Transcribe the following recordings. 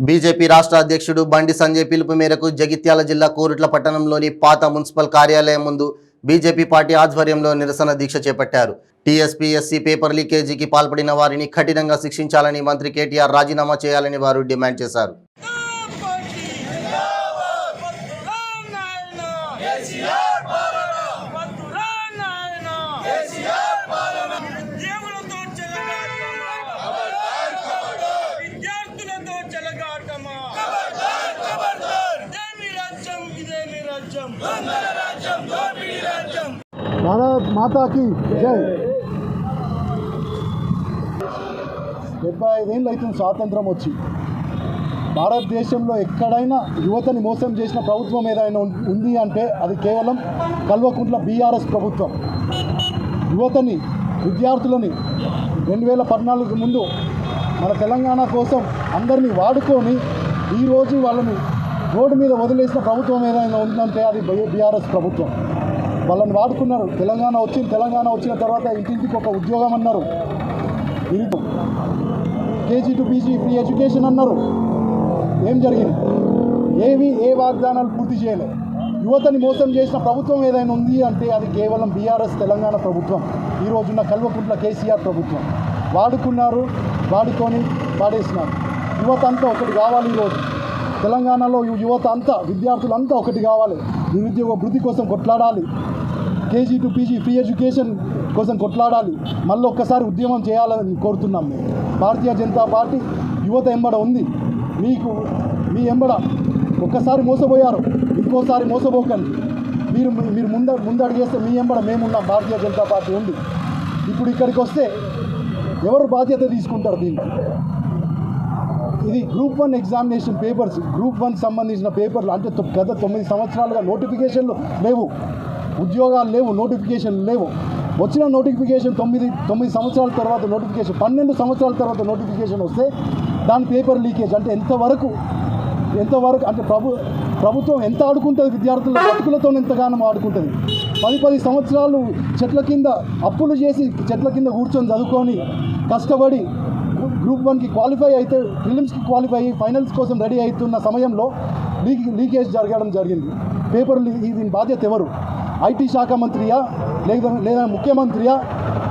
BJP రాష్ట్ర అధ్యక్షుడు బండి సంజయ్ పిలుపు మేరకు జగిత్యాల జిల్లా కోరుట్ల పట్టణంలోని పాత మున్సిపల్ కార్యాలయం ముందు బీజేపీ పార్టీ ఆధ్వర్యంలో నిరసన దీక్ష చేపట్టారు. టీఎస్పీఎస్సీ పేపర్ లీకేజీకి పాల్పడిన వారిని కఠినంగా శిక్షించాలని మంత్రి కేటీఆర్ రాజీనామా చేయాలని వారు డిమాండ్ చేశారు. విద్యార్థులతో భారత్ మాతాకి జై డెబ్బై ఐదేళ్ళు అవుతుంది స్వాతంత్రం వచ్చి భారతదేశంలో ఎక్కడైనా యువతని మోసం చేసిన ప్రభుత్వం ఏదైనా ఉంది అంటే అది కేవలం కల్వకుంట్ల బీఆర్ఎస్ ప్రభుత్వం. యువతని విద్యార్థులని రెండు వేల పద్నాలుగు ముందు మన తెలంగాణ కోసం అందరినీ వాడుకొని ఈరోజు వాళ్ళని రోడ్డు మీద వదిలేసిన ప్రభుత్వం ఏదైనా ఉందంటే అది బీఆర్ఎస్ ప్రభుత్వం. వాళ్ళని వాడుకున్నారు. తెలంగాణ వచ్చింది తెలంగాణ వచ్చిన తర్వాత ఇంటింటికి ఒక ఉద్యోగం అన్నారు. ఇరుకు KG to PG free education అన్నారు. ఏం జరిగింది? ఏవి ఏ వాగ్దానాలు పూర్తి చేయలే. యువతని మోసం చేసిన ప్రభుత్వం ఏదైనా ఉంది అంటే అది కేవలం బీఆర్ఎస్ తెలంగాణ ప్రభుత్వం. ఈ రోజున్న కల్వకుంట్ల కేసీఆర్ ప్రభుత్వం. వాడుకున్నారు వాడుకొని వాడేసినారు. యువత అంతా ఒకటి కావాలి ఈరోజు తెలంగాణలో యువత అంతా విద్యార్థులంతా ఒకటి కావాలి. నిరుద్యోగ వృద్ధి కోసం కొట్లాడాలి. KG to PG free education కోసం కొట్లాడాలి. మళ్ళీ ఒక్కసారి ఉద్యమం చేయాలని కోరుతున్నాం మేము. భారతీయ జనతా పార్టీ యువత ఎంబడ ఉంది. మీకు మీ ఎంబడ ఒక్కసారి మోసపోయారు. ఇంకోసారి మోసపోకండి. మీరు మీరు ముంద ముందడుగేస్తే మీ ఎంబడ మేమున్నాం. భారతీయ జనతా పార్టీ ఉంది. ఇప్పుడు ఇక్కడికి వస్తే ఎవరు బాధ్యత తీసుకుంటారు దీనికి? ఇది group one examination papers group one సంబంధించిన పేపర్లు. అంటే గత తొమ్మిది సంవత్సరాలుగా నోటిఫికేషన్లు లేవు. ఉద్యోగాలు లేవు నోటిఫికేషన్లు లేవు. వచ్చిన నోటిఫికేషన్ తొమ్మిది తొమ్మిది సంవత్సరాల తర్వాత నోటిఫికేషన్ పన్నెండు సంవత్సరాల తర్వాత నోటిఫికేషన్ వస్తే దాని పేపర్ లీకేజ్. అంటే ఎంతవరకు ఎంతవరకు అంటే ప్రభు ప్రభుత్వం ఎంత ఆడుకుంటుంది విద్యార్థుల బతుకులతో ఎంతగానో ఆడుకుంటుంది. పది పది సంవత్సరాలు చెట్ల కింద అప్పులు చేసి చెట్ల కింద కూర్చొని చదువుకొని కష్టపడి గ్రూప్ వన్కి క్వాలిఫై అయితే ఫిలిమ్స్కి క్వాలిఫై అయ్యి ఫైనల్స్ కోసం రెడీ అవుతున్న సమయంలో లీక్ లీకేజ్ జరగడం జరిగింది. పేపర్ లీ- దీని బాధ్యత ఎవరు? ఐటీ శాఖ మంత్రియా? లేదా లేదా ముఖ్యమంత్రియా?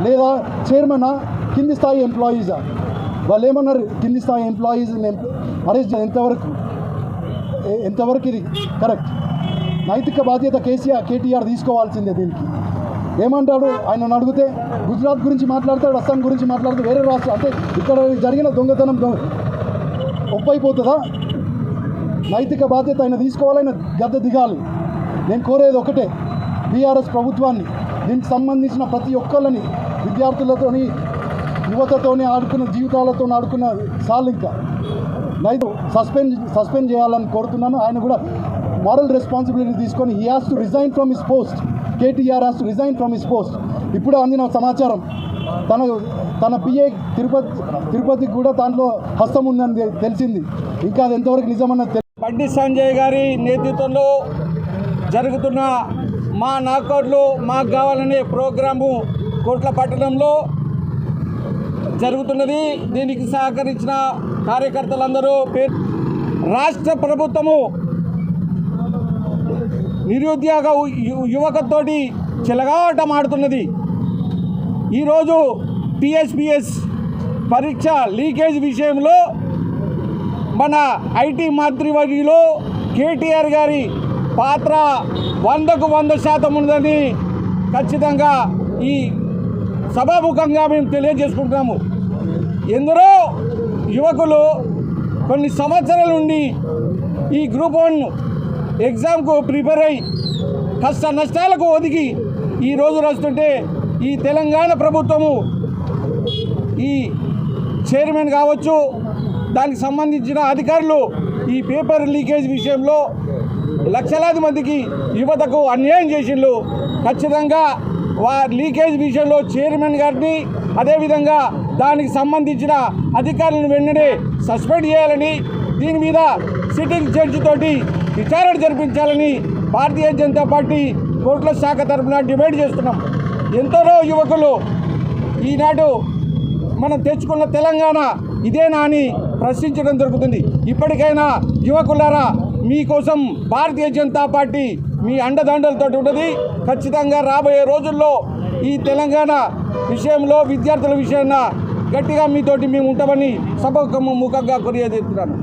లేదా చైర్మనా? కింది స్థాయి ఎంప్లాయీసా? వాళ్ళు ఏమన్నారు కింది స్థాయి ఎంప్లాయీస్ని అరెస్ట్ ఎంతవరకు? ఎంతవరకు ఇది కరెక్ట్? నైతిక బాధ్యత కేసీఆర్ కేటీఆర్ తీసుకోవాల్సిందే దీనికి. ఏమంటాడు? ఆయన అడిగితే గుజరాత్ గురించి మాట్లాడతాడు అస్సాం గురించి మాట్లాడితే వేరే రాష్ట్రం అంటే ఇక్కడ జరిగిన దొంగతనం ఒప్పైపోతుందా? నైతిక బాధ్యత ఆయన తీసుకోవాలి ఆయన గద్ద దిగాలి. నేను కోరేది ఒకటే బీఆర్ఎస్ ప్రభుత్వాన్ని దీనికి సంబంధించిన ప్రతి ఒక్కళ్ళని విద్యార్థులతోని యువతతోని ఆడుకున్న జీవితాలతో ఆడుకున్న సార్లు ఇంకా నైతు సస్పెండ్ సస్పెండ్ చేయాలని కోరుతున్నాను. ఆయన కూడా మారల్ రెస్పాన్సిబిలిటీ తీసుకొని he has to resign from his post. KTR has resign from his post ఇప్పుడు అందిన సమాచారం. తన తన పిఏ తిరుపతి తిరుపతికి కూడా దాంట్లో హస్తం ఉందని తెలిసింది. ఇంకా అది ఎంతవరకు నిజమన్నది తెలి- బండి సంజయ్ గారి నేతృత్వంలో జరుగుతున్న మా నాకౌట్లు మాకు కావాలనే ప్రోగ్రాము కోట్ల పట్టణంలో జరుగుతున్నది. దీనికి సహకరించిన కార్యకర్తలందరూ రాష్ట్ర ప్రభుత్వము నిరుద్యోగ యువకతోటి చెలగాటం ఆడుతున్నది ఈరోజు టిఎస్పిఎస్ పరీక్ష లీకేజ్ విషయంలో మన ఐటీ మంత్రివర్యులు కేటీఆర్ గారి పాత్ర వందకు వంద శాతం ఉందని ఖచ్చితంగా ఈ సభాముఖంగా మేము తెలియజేసుకుంటున్నాము. ఎందరో యువకులు కొన్ని సంవత్సరాల నుండి ఈ గ్రూప్ వన్ ఎగ్జామ్కు ప్రిపేర్ అయ్యి కష్ట నష్టాలకు ఒదిగి ఈ రోజు రాస్తుంటే ఈ తెలంగాణ ప్రభుత్వము ఈ చైర్మన్ కావచ్చు దానికి సంబంధించిన అధికారులు ఈ పేపర్ లీకేజ్ విషయంలో లక్షలాది మందికి యువతకు అన్యాయం చేసిండ్రు ఖచ్చితంగా వారి లీకేజ్ విషయంలో చైర్మన్ గారిని అదేవిధంగా దానికి సంబంధించిన అధికారులను వెంటనే సస్పెండ్ చేయాలని దీని మీద సిట్టింగ్ జడ్జి తోటి విచారణ జరిపించాలని భారతీయ జనతా పార్టీ కోర్టుల శాఖ తరఫున డిమాండ్ చేస్తున్నాం. ఎందరో యువకులు ఈనాడు మనం తెచ్చుకున్న తెలంగాణ ఇదేనా అని ప్రశ్నించడం జరుగుతుంది. ఇప్పటికైనా యువకులారా మీకోసం భారతీయ జనతా పార్టీ మీ అండదండలతో ఉన్నది. ఖచ్చితంగా రాబోయే రోజుల్లో ఈ తెలంగాణ విషయంలో విద్యార్థుల విషయాన గట్టిగా మీతోటి మేము ఉంటామని సభకు ముఖంగా కొరియజేస్తున్నాను